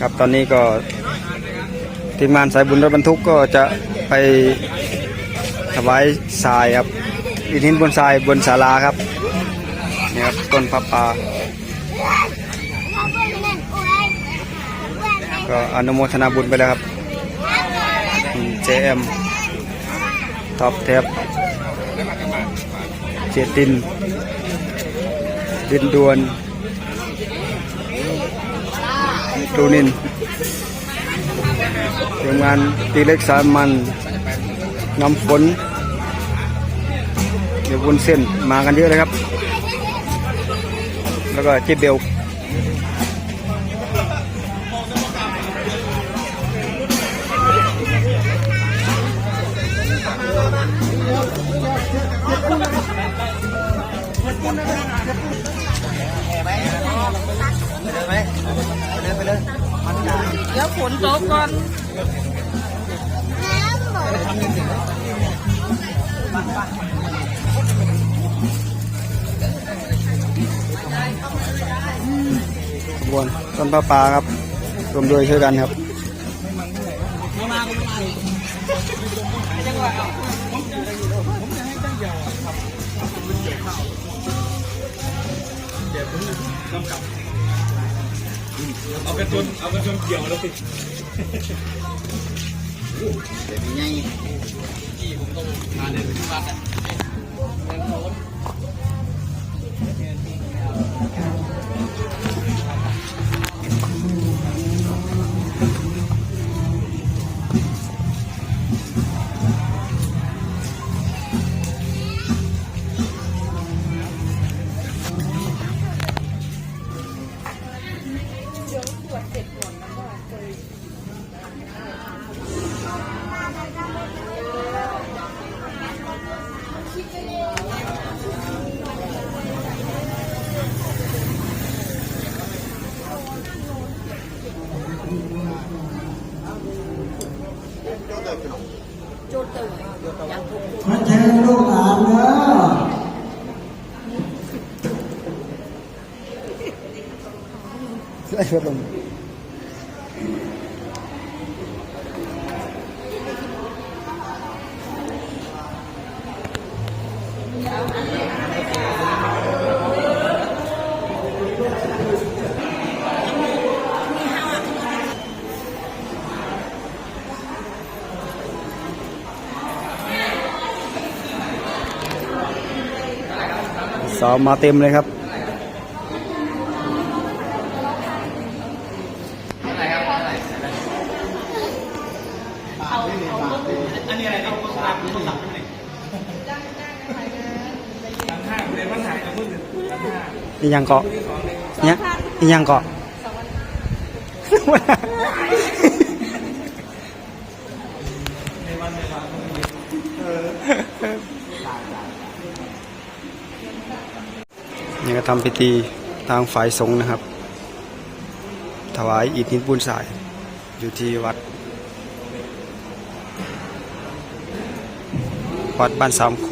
ครับตอนนี้ก็ทีมงานสายบุญรถบรรทุกก็จะไปถวายทรายครับอิฐหินบนทรายบนศาลาครับนี่ครับต้นพับป่าก็อนุโมทนาบุญไปแล้วครับเจมท็อปแท็บเจตินดินดวน ตูนินโรงงานตีเล็กสามันน้ำฝนเดี๋ยววุ้นเส้นมากันเยอะเลยครับ แล้วก็เจ๊เบล ยวฝนตกก่อนขบวนต้นพระป่าครับรวมด้วยช่วยกันครับกำกับ เอากระจนเอากระจนเกี่ยวแล้วสิพ ไอ้พัดลมซ้อมมาเต็มเลยครับ อีหยังเกาะเนี่ยอีหยังเกาะนี่ก็ทำพิธีทางฝ่ายสงฆ์นะครับ ถวายอิฐหินปูนสาย อยู่ที่วัด วัดบ้านสามโค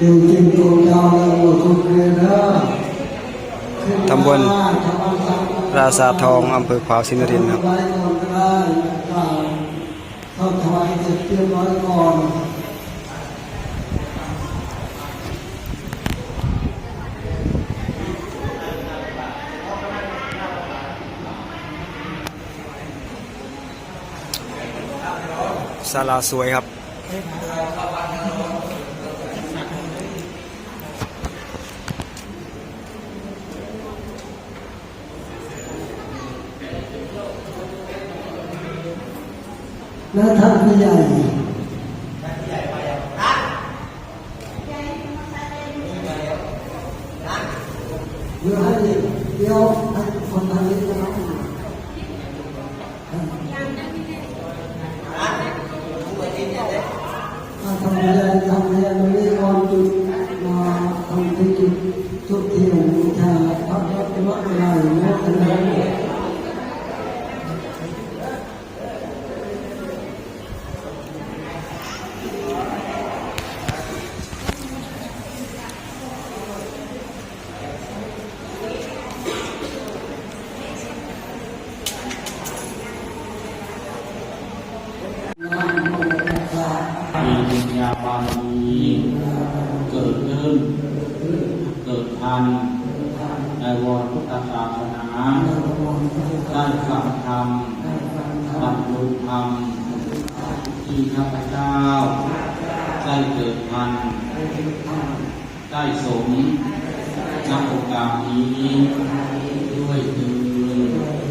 จริงจริงๆตัวเจ้าเราทุกเรื่องนะำบลราษาทองอำเภอขวาวสินรินครับสร็จเรียบร้อยก่อนศาลาสวยครับ แล้วท่านผู้ใหญ่เดี๋ยวให้เดี๋ยวให้คนทางนี้จะรับมาถ้าทำอะไรทำอะไรไม่ได้ก่อนจุดมาทำที่จุดทุกที่หนึ่งชาพักรับวัดอะไรโน้ตอะ จ้ได้เกิดพัน ได้สมนักโอกาสนี้ด้วยเถิ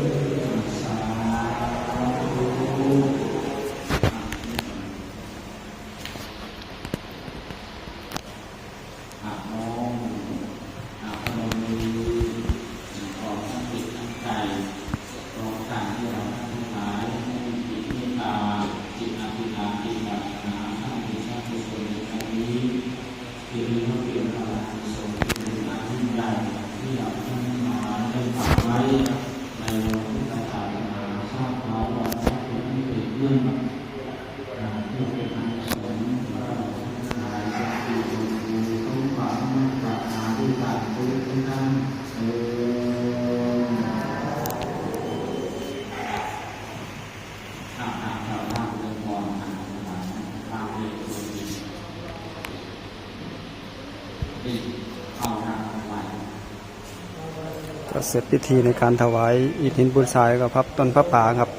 ็เสร็จพิธีในการถวายอิฐหินบุญทรายกับพับต้นพระป่าครับ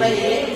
ไปเ